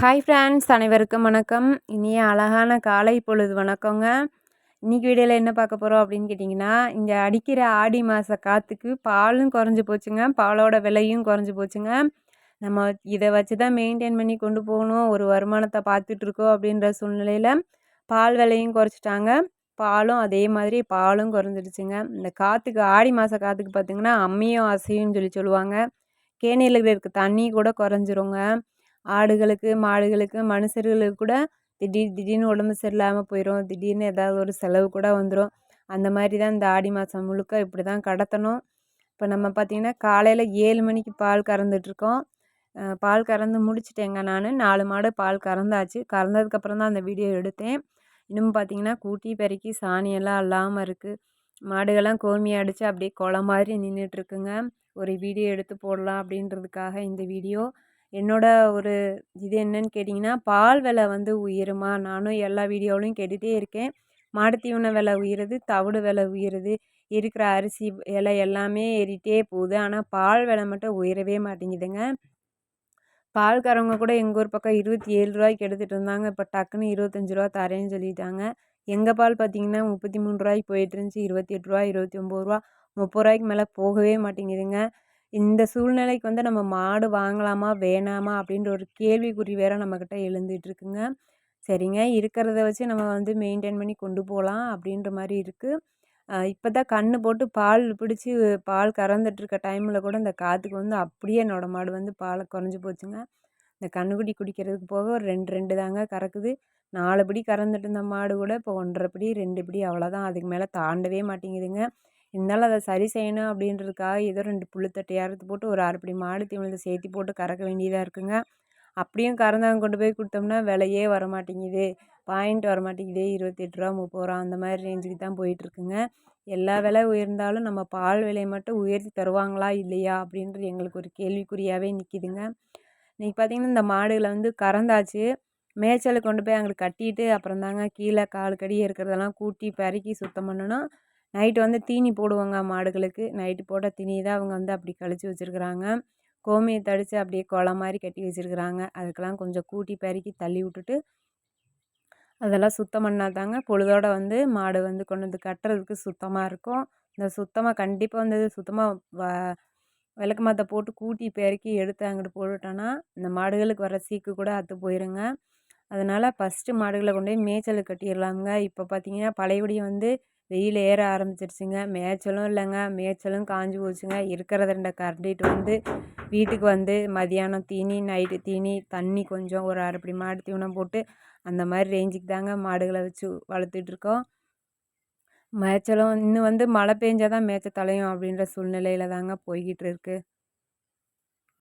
Hi friends அனைவருக்கும் வணக்கம். இனிய அழகான காலை பொழுது வணக்கங்க. இன்றைக்கி வீடியோவில் என்ன பார்க்க போகிறோம் அப்படின்னு கேட்டிங்கன்னா இங்கே அடிக்கிற ஆடி மாத காற்றுக்கு பாலும் குறைஞ்சி போச்சுங்க. பாலோட விலையும் குறைஞ்சி போச்சுங்க. நம்ம இதை வச்சு தான் மெயின்டைன் பண்ணி கொண்டு போகணும். ஒரு வருமானத்தை பார்த்துட்ருக்கோம் அப்படின்ற சூழ்நிலையில் பால் விலையும் குறைச்சிட்டாங்க. பாலும் அதே மாதிரி பாலும் குறைஞ்சிடுச்சுங்க. இந்த காற்றுக்கு ஆடி மாத காற்றுக்கு பார்த்திங்கன்னா அம்மியும் அசையும் சொல்லி சொல்லுவாங்க. கேணியில் இருக்க தண்ணி கூட குறைஞ்சிருங்க. ஆடுகளுக்கு மாடுகளுக்கு மனுஷர்களுக்கு கூட திடீர் திடீர்னு உடம்பு சரியில்லாமல் போயிடும் திடீர்னு ஏதாவது ஒரு செலவு கூட வந்துடும் அந்த மாதிரி தான் இந்த ஆடி மாதம் முழுக்க இப்படி தான் கடத்தணும். இப்போ நம்ம பார்த்திங்கன்னா காலையில் ஏழு மணிக்கு பால் கறந்துட்ருக்கோம் பால் கறந்து முடிச்சிட்டேங்க நான். நாலு மாடு பால் கறந்தாச்சு. கறந்ததுக்கப்புறம் தான் அந்த வீடியோ எடுத்தேன். இன்னும் பார்த்திங்கன்னா கூட்டி பெருக்கி சாணியெல்லாம் இல்லாமல் இருக்குது மாடுகள்லாம் கோமியை அடித்து அப்படியே குளம் மாதிரி நின்றுட்டுருக்குங்க ஒரு வீடியோ எடுத்து போடலாம் அப்படின்றதுக்காக இந்த வீடியோ. என்னோட ஒரு இது என்னன்னு கேட்டிங்கன்னா பால் விலை வந்து உயருமா? நானும் எல்லா வீடியோவிலையும் கேட்டுகிட்டே இருக்கேன். மாடு தீவன விலை உயருது தவிடு விலை உயருது இருக்கிற அரிசி விலை எல்லாமே ஏறிட்டே போகுது. ஆனால் பால் விலை மட்டும் உயரவே மாட்டேங்குதுங்க. பால்காரவங்க கூட எங்கள் ஊர் பக்கம் இருபத்தி ஏழு ரூபாய்க்கு எடுத்துகிட்டு இருந்தாங்க இப்போ டக்குன்னு இருபத்தஞ்சி ரூபா தரேன்னு சொல்லிட்டாங்க. எங்கள் பால் பார்த்திங்கன்னா முப்பத்தி மூணு ரூபாய்க்கு போயிட்டு இருந்துச்சு. இருபத்தி எட்டு ரூபா இருபத்தி ஒம்பது ரூபா முப்பது ரூபாய்க்கு மேலே போகவே மாட்டேங்குதுங்க. இந்த சூழ்நிலைக்கு வந்து நம்ம மாடு வாங்கலாமா வேணாமா அப்படின்ற ஒரு கேள்விக்குறி வேறு நம்மக்கிட்ட எழுந்துகிட்ருக்குங்க. சரிங்க. இருக்கிறத வச்சு நம்ம வந்து மெயின்டைன் பண்ணி கொண்டு போகலாம் அப்படின்ற மாதிரி இருக்குது இப்போ தான் கன்று போட்டு பால் பிடிச்சி பால் கறந்துட்டுருக்க டைமில் கூட இந்த காற்றுக்கு வந்து அப்படியே என்னோடய மாடு வந்து பாலை குறைஞ்சி போச்சுங்க. இந்த கன்றுக்குட்டி குடிக்கிறதுக்கு போக ஒரு ரெண்டு ரெண்டு தாங்க கறக்குது. நாலு படி கறந்துட்டு இருந்த மாடு கூட இப்போ ஒன்றரை படி ரெண்டு படி அவ்வளோதான் அதுக்கு மேலே தாண்டவே மாட்டேங்குதுங்க. இருந்தாலும் அதை சரி செய்யணும் அப்படின்றதுக்காக ஏதோ ரெண்டு புழுத்தட்டை அறுத்து போட்டு ஒரு அரைப்படி மாடு தீவனத்தை சேர்த்தி போட்டு கறக்க வேண்டியதாக இருக்குங்க. அப்படியும் கறந்தவங்க கொண்டு போய் கொடுத்தோம்னா விலையே வர மாட்டேங்குது பாயிண்ட் வர மாட்டேங்குது இருபத்தெட்டு ரூபா முப்பது ரூபா அந்த மாதிரி ரேஞ்சுக்கு தான் போயிட்டுருக்குங்க. எல்லா விலை உயர்ந்தாலும் நம்ம பால் விலையை மட்டும் உயர்த்தி தருவாங்களா இல்லையா அப்படின்றது எங்களுக்கு ஒரு கேள்விக்குறியாகவே நிற்கிதுங்க இன்றைக்கி பார்த்திங்கன்னா இந்த மாடுகளை வந்து கறந்தாச்சு. மேய்ச்சலை கொண்டு போய் அவங்களுக்கு கட்டிட்டு அப்புறம் தாங்க கீழே கால் கடி இருக்கிறதெல்லாம் கூட்டி பெருக்கி சுத்தம் பண்ணணும். நைட்டு வந்து தீனி போடுவாங்க மாடுகளுக்கு. நைட்டு போட்ட தீனி தான் அவங்க வந்து அப்படி கழிச்சு வச்சுருக்குறாங்க. கோமியை தடித்து அப்படியே குளம் மாதிரி கட்டி வச்சுருக்குறாங்க. அதுக்கெல்லாம் கொஞ்சம் கூட்டி பெருக்கி தள்ளி விட்டுட்டு அதெல்லாம் சுத்தம் பண்ணால் தாங்க பொழுதோடு வந்து மாடு வந்து கொண்டு வந்து கட்டுறதுக்கு சுத்தமாக இருக்கும். இந்த சுத்தமாக கண்டிப்பாக வந்து சுத்தமாக வ விளக்கு மாற்ற போட்டு கூட்டி பெருக்கி எடுத்து அங்கிட்டு போட்டுட்டோன்னா இந்த மாடுகளுக்கு வர சீக்கு கூட அத்து போயிருங்க. அதனால் ஃபஸ்ட்டு மாடுகளை கொண்டு போய் மேய்ச்சலுக்கு கட்டிடலாமுங்க. இப்போ பார்த்தீங்கன்னா பழையபடி வந்து வெயில் ஏற ஆரம்பிச்சிருச்சுங்க. மேய்ச்சலும் இல்லைங்க. மேய்ச்சலும் காஞ்சி போச்சுங்க. இருக்கிறத ரெண்டை கரண்டிட்டு வந்து வீட்டுக்கு வந்து மதியானம் தீனி நைட்டு தீனி தண்ணி கொஞ்சம் ஒரு அரைப்படி மாடு தீவனம் போட்டு அந்த மாதிரி ரேஞ்சுக்கு தாங்க மாடுகளை வச்சு வளர்த்துட்ருக்கோம் மேய்ச்சலும் இன்னும் வந்து மழை பெஞ்சால் தான் மேய்ச்ச தலையும் அப்படின்ற சூழ்நிலையில் தாங்க போய்கிட்டு இருக்குது